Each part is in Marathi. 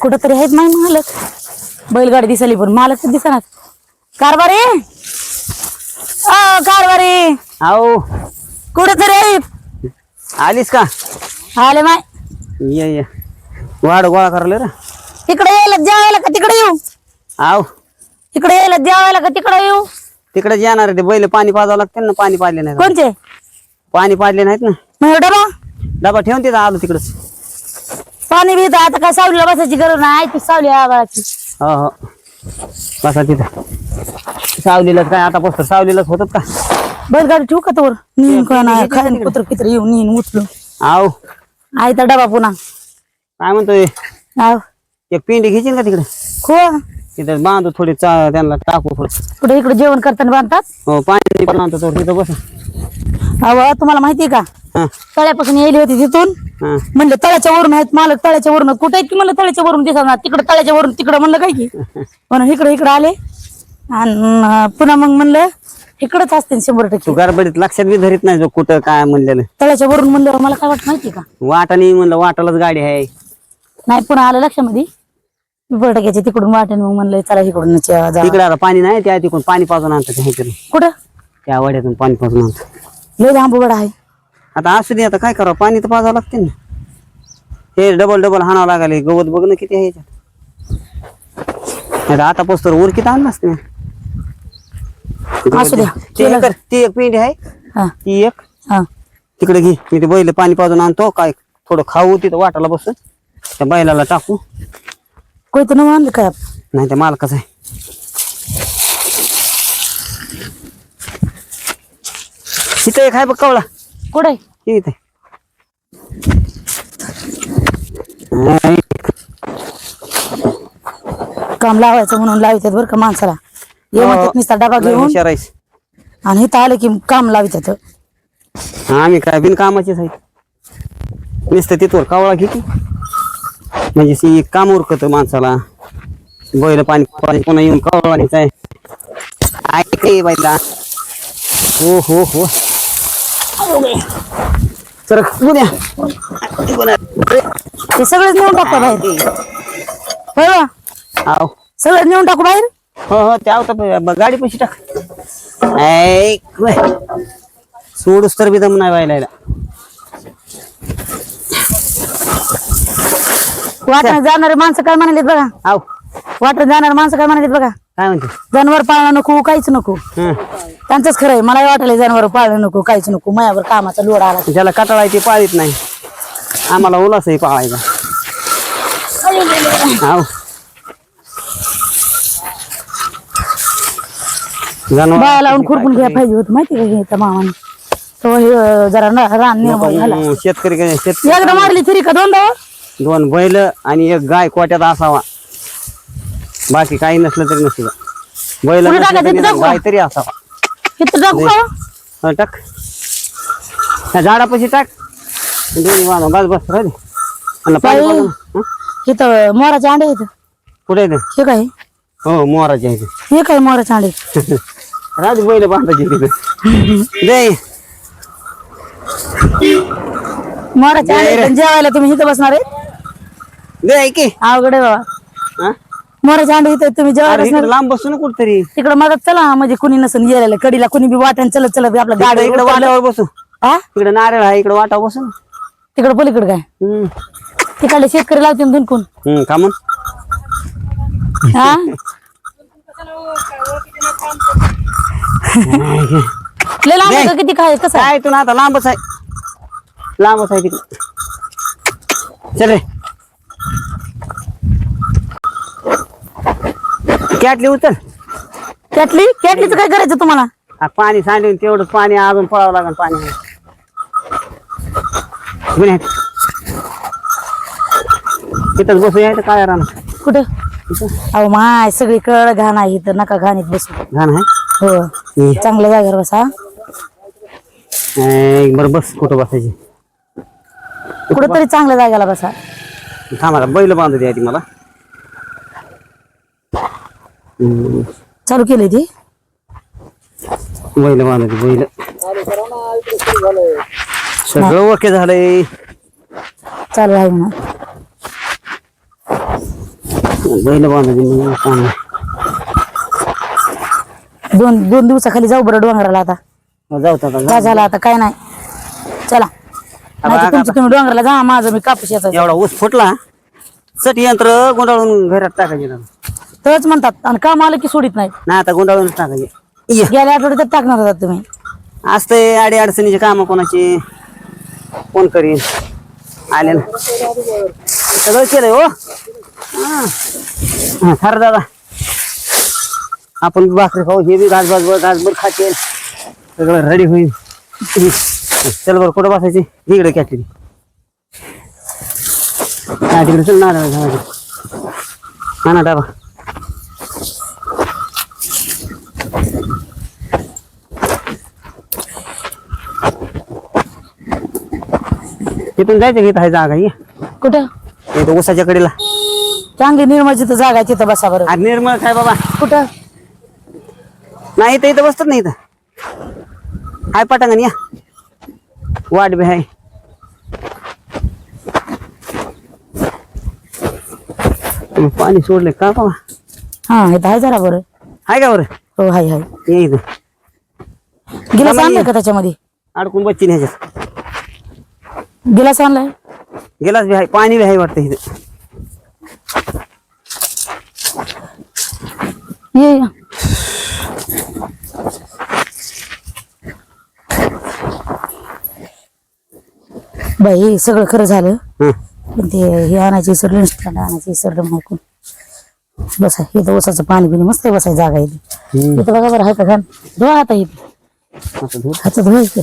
कुठं तरी आहेत नाही मालक. बैलगाडी दिसली पण मालक दिसणार कारभारी? अ कारभारी. आओ कुठं तरी आहेत? आलीस का? आले माय. ये ये. वाढ गोळा करायला रे. इकडे यायला जेवायला का तिकडे येऊ? आव इकडे यायला जेवायला का तिकडे येऊ? तिकडे येणार आहे ते बैल. पाणी पाजावं लागते ना पाणी पाजले नाही कोणते पाणी पाजले नाहीत ना. मग डबा? डबा ठेवून तिथं आलो तिकडच पाणी बी आता काय सावलीला बसायची गरज नाही. ती सावली आबाळाची हो हो. बसा तिथं. सावलीलाच काय आता पोस्टर सावलीलाच होतात का? बैलगाडी ठेवू का तोवर? नीन का नाही? खाईन कुत्र कित्र येऊन नीन उचलू आव आहे तर डबा पुन्हा. काय म्हणतोय? आव एक पिंडी घ्यायची का तिकडे? खो तिथं बांधू थोडी चा त्यांना टाकू थोडं. कुठे इकडे जेवण करताना बांधतात? हो पाणी पण आणतो थोडं तिथं बसा. अव तुम्हाला माहितीये का? हा. तळ्यापासून यायली होती तिथून. हा. म्हणलं तळ्याच्या वरून आहेत मालक तळ्याच्या वरून कुठे आहेत की म्हणलं तळ्याच्या वरून दिसणार तिकडे तळ्याच्या वरून तिकडे म्हणलं काय की? म्हणून इकडे इकडे आले. आणि पुन्हा मग म्हणलं इकडंच असते शंभर तू टक्के गडबडीत लक्षात बी धरीत नाही जो कुठं काय म्हणलेलं. तळ्याच्या वरून म्हणलं मला काय वाटत माहिती का? वाटाने म्हणलं वाटालाच गाडी आहे. नाही पुन्हा आलं लक्षामध्ये. शंभर टक्क्याचे तिकडून वाटेन मग म्हणलं चला इकडून जा. तिकडे आता पाणी नाही त्या तिकडून पाणी पाजून आणतात ह्याच्यातून कुठं? त्या वड्यातून पाणी पाजून आणतात. लय लांबगड आहे. आता असू दे आता काय करावं? पाणी तर पाजावं लागते ना. हे डबल डबल हाणावं लागले. गवत बघ ना किती आहे याच्यात. नाही तर आता पोस्तर उरकीत आणलं असते असू द्या. ती एक ती एक पिंडी आहे. हा. ती एक. हा. तिकडे घे. मी ते बैल पाणी पाजून आणतो. काय थोडं खाऊ तिथं वाटाला बसून त्या बैलाला टाकू. कोयतं न आणलं काय? आपण? नाही त्या मालकाच आहे. तिथं एक आहे बघ कवळा. कुठे? आहे? हे इथे. काम लावायचं म्हणून लावितात बरं का माणसाला. ये म्हणतात नुसता डबा घेऊन आणि इथं आलं की काम लावितात. आम्ही काय बिनकामाचेच आहे नुसतं तिथवर कावळा घेते. म्हणजे सी काम उरकत माणसाला. बैल पाणी पाणी पुन्हा येऊन कावळा आहे. ऐक रे बाईला हो हो हो. तर उद्या ते सगळंच नेऊन टाकतो बाहेर. होय बा? आव सगळं नेऊन टाकू बाहेर? हो हो त्या होता गाडी पैसे टाक. ऐक बाय. सोडूस तर बी दम नाही व्हायला वाटण जाणारे माणसं काय म्हणालेत बघा? आव वाटण जाणारे माणसं काय म्हणालेत बघा? काय म्हणते? जनावर पाळणं नको काहीच नको. हं. त्यांचंच खरंय मला वाटलं जनावर पाळणं नको काहीच नको. मायावर कामाचा लोड आला. ज्याला कटाळा आहे ते पाळीत नाही. आम्हाला उलासही पाळायचा. हाव. बाया लावून खुरपून घ्या पाहिजे होत. माहिती का हे त्या मामाने? तो हे अं, जरा न- रान झाला हं, शेतकरी एकदा मारली तरी का दोनदा दोन बैल आणि एक गाय कोट्यात असावा. बाकी काही नसलं तरी नसलं बैल कुठे नसलं टाकायचं तरी ते टाकू? गाय तरी असावा. इथं टाकू का हं, टाक त्या झाडापाशी टाक दोन्ही वाहनं, बस बस राहू दे. आणि पाणी बाई. पाजून, हं? इथं मोराचे अंडे आहेत कुठे आहे ते? हे काय हो मोराचे आहे ते. हे काय मोराचे अंडे राजू बैल बांधायचे तिथे दे मोराचे अंडे पण जेवायला तुम्ही इथं बसणार आहे दे ऐक की. अवघड आहे बाबा हं? मोराचे अंडे इथं तुम्ही जेवायला अरे इकडे लांब बसू ना कुठतरी. तिकडे मदत चला म्हणजे कुणी नसून गेलेलं कडीला कुणी बी वाटण चलत चलत इकडे गाडी इकडे वाट्यावर बसू. हा इकडे नारळ आहे इकडे वाटा बसू. ना तिकडे पलीकडे काय. हम्म. तिकडले शेतकरी लावते ना धुनकून हम्म, का मग हा लय लांब आहे का? किती काय कसं आहे? काय तू ना आता लांबच आहे. लांबच आहे तिकडे. चल रे. कॅटली उचल. कॅटली? कॅटलीच काय करायचं तुम्हाला? पाणी सांडून तेवढंच पाणी अजून पळावं लागेल पाणी. गुन्हे. तिथंच बसू यायचं काय राहणार? कुठं? अहो माय सगळी कळ घाण आहे इथं. नका घाणीत बसू. घाण आहे? हो. ये. चांगल्या जागेवर बसा ए, बरं बस. कुठं बसायची? कुठं तरी चांगल्या जागेला बसा. थांबा बैल बांधू द्या ती मला. चालू केली ती? बैल दे बैल. सगळं ओके झालंय. चालू आहे म्हणा. बैल बांधायची. दोन दोन दिवसाखाली जाऊ बरं डोंगराला आता. जाऊ आता. काय झालं आता काय नाही. चला. नाही तर तुमचं तुम्ही डोंगराला जा माझं मी कापूस येतो एवढा ऊस फुटला सट यंत्र गुंडाळून घरात टाकायचे. ना. तरच म्हणतात आणि काम आलं की सोडित नाही नाही आता गुंडाळून टाकायचे. ये. गेल्या आठवड्यात टाकणार होता तुम्ही. असते अडी अडचणीचे काम कोणाची? कोण करीन? आले ना. सगळं केलंय हो. हा. हा, खरं दादा. आपण भाकरी खाऊ हे बी घास भास घासभर खाते. सगळं रेडी होईल. चल बरं कुठं बसायची? इकडे कॅटली हा तिकडे चल ना हा ना डाबा तिथून जायचं घेत आहे जागा ये कुठं? इथं उसाच्या कडेला. चांगली निर्मळची तर जागा आहे तिथं बसा बरं. आज निर्मळ काय बाबा? कुठं? नाही इथं इथं बसतात नाही इथं. हाय पटांगण या. वाट बी हाय. पाणी सोडले का बाबा? हा इथं आहे जरा बरं. हाय का बरं? हो हाय हाय. ये इथं. गिलास आणलाय. का त्याच्यामध्ये? अडकून बच्ची ह्याच्यात. गिलास आणलाय? गेलाच बी हाय पाणी बी हाय वाटतं इथं. ये ये. बाई सगळं खरं झालं. हं. पण ते हे आणायची सरलं इंस्टंट आणायची सरलं माहिती बसा इथं ओसाचं पाणी पिणी मस्त बसाय जागा इथे. इथं बघा बरं हात घाल धुवा हात इथे. हात धुवायचे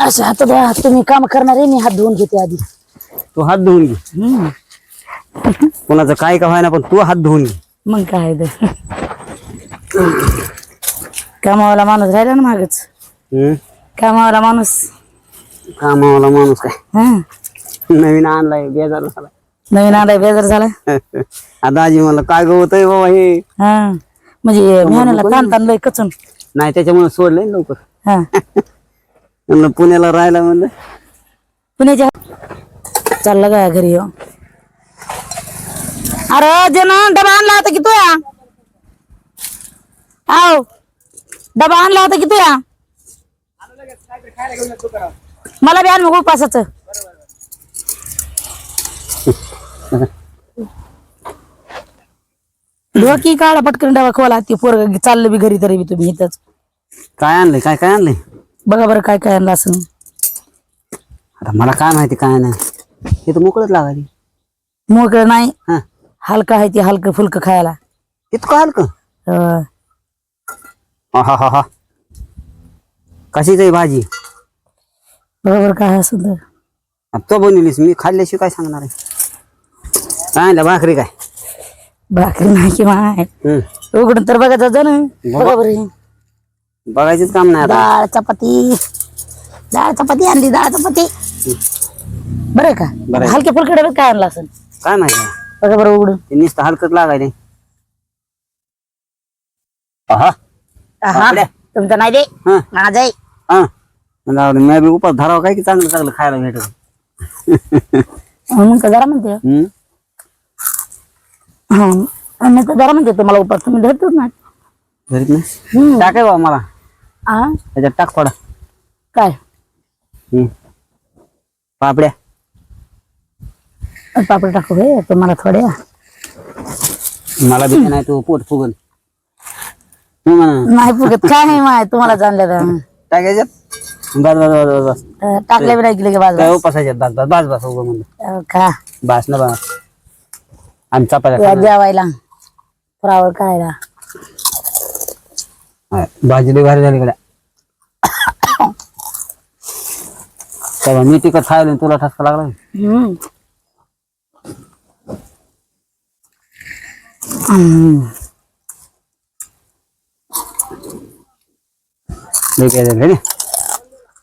असं हात धुवा. तुम्ही काम करणार आहे मी हात धुवून घेते आधी. तू हात धुवून घे. कोणाचं काय का व्हायना पण तू हात धुवून घे. मग काय कामावाला माणूस राहिला ना मागच. कामावाला माणूस. कामावाला माणूस काय? हा. नवीन आणलाय बेजार झाला नवीन आलाय बेजार झाला आता आजी मला काय गवतय बाबा हे? हा म्हणजे मेहनला ताण ताण लय कचून. नाही त्याच्यामुळे सोडलंय लवकर. हा. म्हणलं पुण्याला राहायला म्हणलं. पुण्याच्या चाललं काय घरी हो अरे जन डबा आणला होता की तुया? आव डबा आणला होता की तुया? मला बी आण मग उपासाचं. डोकी काढा पटकन डबा खोला ती पोरग चाललं बी घरी तरी बी तुम्ही इथंच. काय आणलंय? काय काय आणलंय? बघा बरं काय काय आणलं असं आता मला काय माहिती काय नाही. हे तर मोकळच लागायची मोकळं नाही. हा. हलकं आहे ते हलकं फुलकं खायला. इतकं हलकं? अं, हा हा हा हा कशीच आहे भाजी? बरोबर काय असं तर. आता तो बनवलीस मी खाल्ल्याशिवाय काय सांगणार आहे? काय आणलं भाकरी काय? भाकरी नाही किंवा हम्म. उघडून तर बघायचं जा ना. बघा बरं. बघायचंच काम नाही आता. डाळ चपाती. डाळ चपाती आणली डाळ चपाती. बरं का? बरं आहे. हलक्या फुलक्या डब्यात काय आणलं असं काय माहिती? बघा बरं उघडून. ते नुसतं हलकच लागायले. हा हा. तुमचं नाही दे. हा. माझं आहे. हा. म्हणलं मी बी उपास धरावं काय की चांगलं चांगलं खायला भेटत मग का जरा म्हणते. हम्म. हा. मी तर जरा म्हणते तुम्हाला उपास तुम्ही धरतोच ना घरीच नाही? हम्म. टाकाय बाबा मला. हा त्याच्यात टाक थोडा. काय? हम्म. पापड्या. पापड टाकू हे तुम्हाला थोड्या. मला बी नाही तू पोट हम्म. म्हणा. नाही फुगत काय नाही माय तुम्हाला जाणलं तर. टाकायच्यात बस बस बस बस बस. टाकल्या बी नाही गेले की बाजू काय उपासायच्यात बस बस बस बस उभं म्हणलं. का बस ना बस. आणि चपात्या या खाणार. जेवायला फरावळ करायला हा, भाजी लई भारी झाली तेव्हा मी तिकट खायला आणि तुला ठसका लागला हम्म. हम्म. लई काय झालं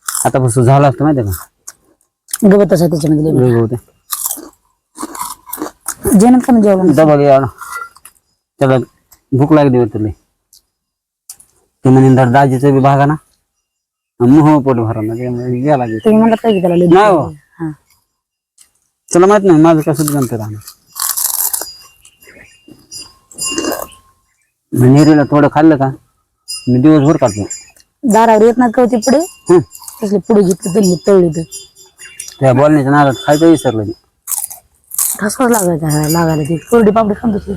आता पासून झालं असतं माहिती का गवत असं त्याच्यामध्ये. वेगळं होते जेवण का जेवण ना. त्याला भूक लागली होती लई. ते म्हणे तर दाजीचं बी भागा ना. मोह पोट भरा ना त्यामुळे गेला. तुम्ही म्हणत काय की त्याला लय नाही हो. हा. तुला माहीत नाही माझं कसं जमतं राहणं. नेरीला थोडं खाल्लं का मी दिवसभर काढतो दारावर येत नाही कवती पुढे? हं. तसले पुढे घेतले तळले तर त्या बोलण्याच्या नादात खायचं विसरलं मी. ठसकाच लागायचा लागायला ती. कोरडी पापडी खात होती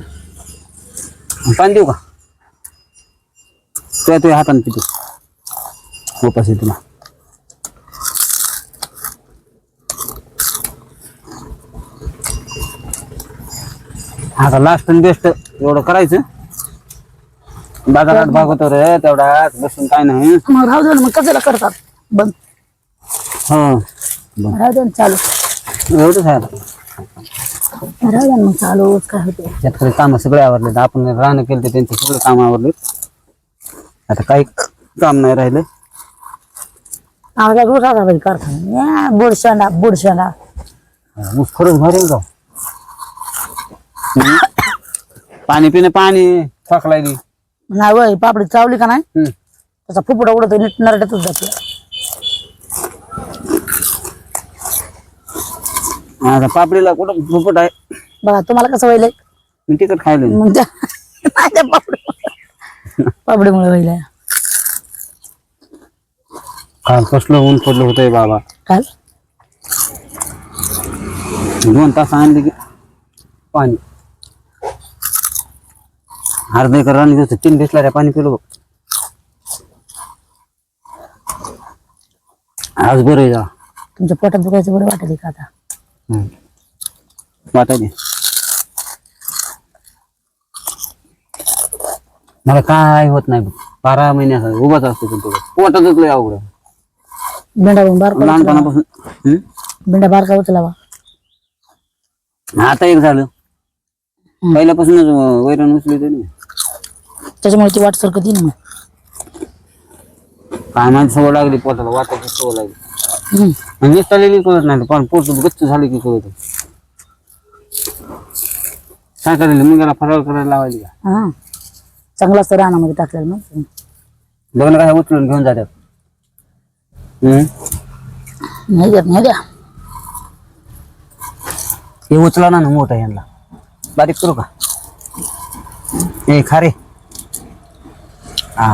पाणी देऊ का? तुझ्या तुझ्या हाताने पितो उपास तुला. आता लास्ट आणि बेस्ट एवढं करायचं. बाजारात भाग होतो रे तेवढा बसून काय नाही. मग राहू दे ना, मग कशाला करतात? बंद. हो. राहू दे ना चालू एवढंच आहे आता. राहू मग चालूच काय होते शेतकरी कामं सगळे आवरलेत आपण राहणं केलं तर त्यांचे सगळे काम आवरलेत आता काही काम नाही राहिलं बाई बुडशांडा बुडशांडा खरंच भारी आहे. पाणी पिणे पाणी थकलाय. नाही वय पापडी चावली का नाही. त्याचा फुफुडा उडत नीट नरड्यातच जाते आता पापडीला कुठं फुफट आहे? बघा तुम्हाला कसं व्हायलंय मी तिकट खायला मग त्या माझ्या पापडी पापडीमुळे व्हायलंय काल कसलं ऊन पडलं होतंय बाबा. काल? दोन तास आणले की पाणी. अर्धा एकर राणी दिवस तीन बिसलाऱ्या पाणी पिलो बघ. आज बरं आहे जा. तुमच्या पोटात दुखायचं बरं वाटत का आता. वाटायचे मला काय होत नाही बघ. बारा महिन्याचा उभाच असतो पण तुला पोटातच लय अवघड आहे. भेंडा बारका उचलावा लहानपणापासून. हम्म? भेंडा बारका उचलावा आता एक झालं. पहिल्यापासूनच अं, वैरण उचली तरी त्याच्यामुळे ती वाट सरकत येईल मग काय माझी सवय लागली पोटाला. वाटायची सवय लागली. निसटलेली कळत नाही पण पोट गच्च झाली की कळत. काय करायला मुलाला फराळ करायला लावायली का? हा. चांगला असतं रानामध्ये टाकलेलं मग बघ ना काय उचलून घेऊन जातात. हम्म? नाही नाही द्या हे उचला ना मोठा यांना. बारीक करू का? हे खारे हा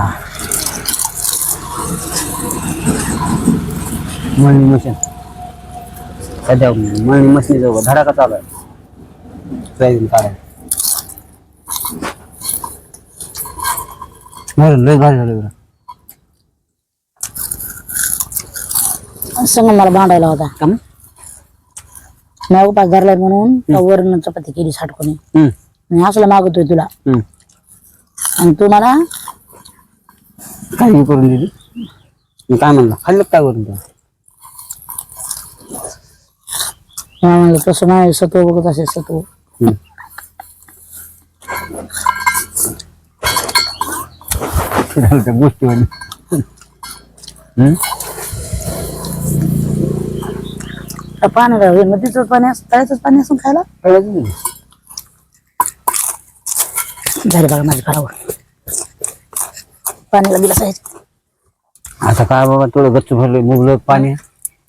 मळणी मशीन. सध्या मळणी मशीन जवळ. धडाका चालू आहे. सोयाबीन काढायला लय भारी झालं बरं संग मला भांडायला होता. का मग? मी उपास धरलाय म्हणून त्या वरण चपाती केली साठकोणी. हम्म, मी असलं मागतोय तुला. हम्म. आणि तू मला काही करून दिली? मी काय म्हणलं? खाल्लं काय करून द्या मला म्हणलं तसं नाही सत्व बघत असे सत्व. त्या गोष्टी त्या पाणी राहू नदीच पाणी असं तळ्याचंच पाणी असून खायला? झाले बघा माझी फरावर पाण्याला बिला सायचं आता काय बाबा थोडं गच्च भरलं मुगलं पाणी.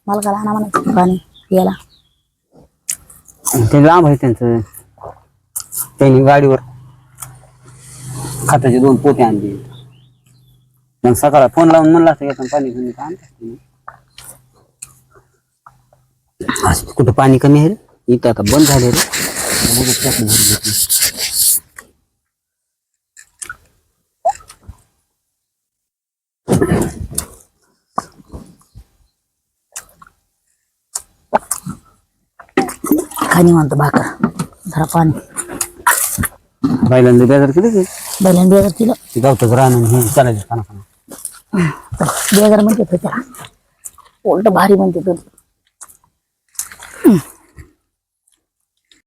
मला काय आणा म्हणायचं? पाणी आणि ते लांब आहे त्यांचं. त्यांनी गाडीवर खाताचे दोन पोते आणले. मग सकाळ फोन लावून म्हणला असं पाणी कमी का आणतात तुम्ही? असं कुठं पाणी कमी आहे रे? इथं आता बंद झाले रे बघू त्यातनं भरून घेतलं. खाणी म्हणतो भाकर. जरा पाणी. बैलांना बेजार किती की बैलांनी बेजार केलं. गावतच राहणं हे चालायचं खाना खाना बेजार म्हणते तो त्याला. उलट भारी म्हणते तो